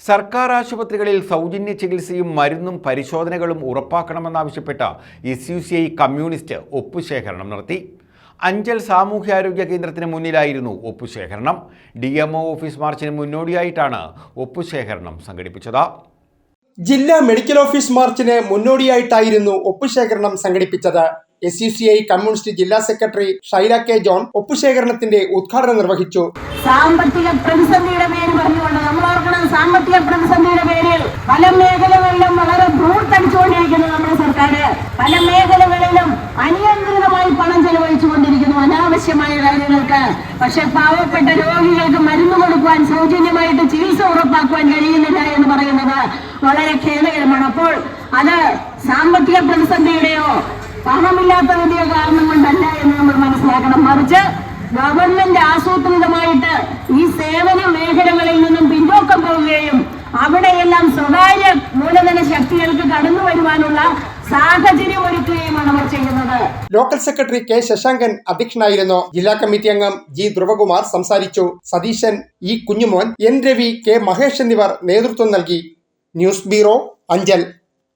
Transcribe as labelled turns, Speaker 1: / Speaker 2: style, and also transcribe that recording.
Speaker 1: സർക്കാർ ആശുപത്രികളിൽ സൗജന്യ ചികിത്സയും മരുന്നും പരിശോധനകളും ഉറപ്പാക്കണമെന്നാവശ്യപ്പെട്ട S U C I communist ഒപ്പുശേഖരണം നടത്തി. അഞ്ചൽ സാമൂഹ്യാരോഗ്യ കേന്ദ്രത്തിന് മുന്നിലായിരുന്നു ഒപ്പുശേഖരണം. ഡി എം ഒ ഓഫീസ് മാർച്ചിന് മുന്നോടിയായിട്ടാണ് ഒപ്പുശേഖരണം സംഘടിപ്പിച്ചത്.
Speaker 2: ജില്ലാ മെഡിക്കൽ ഓഫീസ് മാർച്ചിന് മുന്നോടിയായിട്ടായിരുന്നു ഒപ്പുശേഖരണം സംഘടിപ്പിച്ചത്. S U C I communist ജില്ലാ സെക്രട്ടറി ഷൈല കെ ജോൺ ഒപ്പുശേഖരണത്തിന്റെ ഉദ്ഘാടനം നിർവഹിച്ചു.
Speaker 3: സാമ്പത്തിക പ്രതിസന്ധിയുടെ പേര് പറഞ്ഞുകൊണ്ട് നമ്മൾ ഓർക്കണം സാമ്പത്തിക പ്രതിസന്ധിയുടെ പേരിൽ പല മേഖലകളിലും വളരെ ധൂർത്തടിച്ചുകൊണ്ടിരിക്കുന്നു നമ്മുടെ സർക്കാർ പല മേഖലകളിലും അനിയന്ത്രിതമായി പണം ചെലവഴിച്ചുകൊണ്ടിരിക്കുന്നു. അനാവശ്യമായ കാര്യങ്ങൾക്ക്. പക്ഷെ പാവപ്പെട്ട രോഗികൾക്ക് മരുന്ന് കൊടുക്കുവാൻ സൗജന്യമായിട്ട് ചികിത്സ ഉറപ്പാക്കുവാൻ കഴിയുന്നില്ല എന്ന് പറയുന്നത് വളരെ ഖേദകരമാണ്. അപ്പോൾ അത് സാമ്പത്തിക പ്രതിസന്ധിയുടെയോ പണമില്ലാത്തതിന്റെയോ കാരണം കൊണ്ടല്ല എന്ന് നമ്മൾ മനസ്സിലാക്കണം. മറിച്ച് ഗവൺമെന്റ് ആസൂത്രിതമായിട്ട് സ്വകാര്യ മൂലധന ശക്തികൾക്ക് കടന്നു വരുവാനുള്ള സാഹചര്യം ഒരുക്കുകയുമാണ് അവർ ചെയ്യുന്നത്.
Speaker 2: ലോക്കൽ സെക്രട്ടറി കെ ശശാങ്കൻ അധ്യക്ഷനായിരുന്നു. ജില്ലാ കമ്മിറ്റി അംഗം ജി. ധ്രുവകുമാർ സംസാരിച്ചു. Satheesan E. Kunjumon N. Ravi K. Mahesh എന്നിവർ നേതൃത്വം നൽകി. News bureau Anchal.